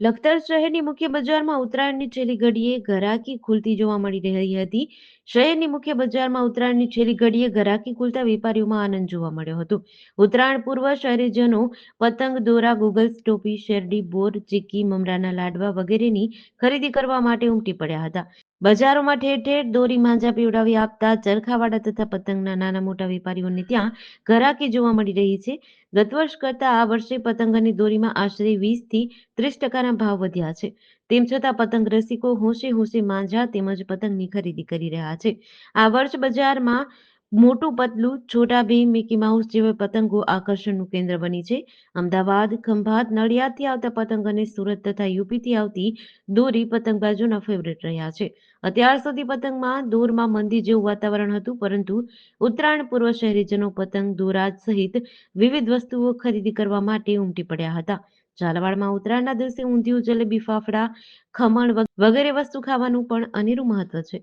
લખતર શહેરની મુખ્ય બજારમાં ઉત્તરાયણની છેલ્લી ઘડીએ ઘરાકી ખુલતી જોવા મળી રહી હતી. શહેરની મુખ્ય બજારમાં ઉત્તરાયણની છેલ્લી ઘડીએ ઘરાકી ખુલતા વેપારીઓમાં આનંદ જોવા મળ્યો હતો. ઉત્તરાયણ પૂર્વ શહેરીજનો પતંગ, દોરા, ગુગલ્સ, ટોપી, શેરડી, બોર, ચીક્કી, મમરાના લાડવા વગેરેની ખરીદી કરવા માટે ઉમટી પડ્યા હતા. બજારોમાં ઠેર ઠેર દોરી માંજા પીવડાવી આપતા ચરખાવાળા તથા પતંગના નાના મોટા વેપારીઓને ત્યાં ઘરાકી જોવા મળી રહી છે. ગત વર્ષ કરતા આ વર્ષે પતંગની દોરીમાં આશરે વીસથી ત્રીસ ટકાના ભાવ વધ્યા છે. તેમ છતાં પતંગ રસિકો હોંશે હોંશે માંજા તેમજ પતંગની ખરીદી કરી રહ્યા છે. આ વર્ષ બજારમાં મોટું પતલું, છોટા ભીમ, મિકી માઉસ જેવા પતંગો આકર્ષણનું કેન્દ્ર બની છે. અમદાવાદ, ખંભાત, નડિયાદથી આવતા પતંગ અને સુરત તથા યુપીથી આવતી દોરી પતંગબાજોના ફેવરેટ રહ્યા છે. અત્યાર સુધી પતંગમાં દોરમાં મંદી જેવું વાતાવરણ હતું, પરંતુ ઉત્તરાયણ પૂર્વ શહેરીજનો પતંગ, દોરા સહિત વિવિધ વસ્તુઓ ખરીદી કરવા માટે ઉમટી પડ્યા હતા. ઝાલાવાડમાં ઉત્તરાયણના દિવસે ઊંધિયું, જલેબી, ફાફડા, ખમણ વગેરે વસ્તુ ખાવાનું પણ અનેરું મહત્વ છે.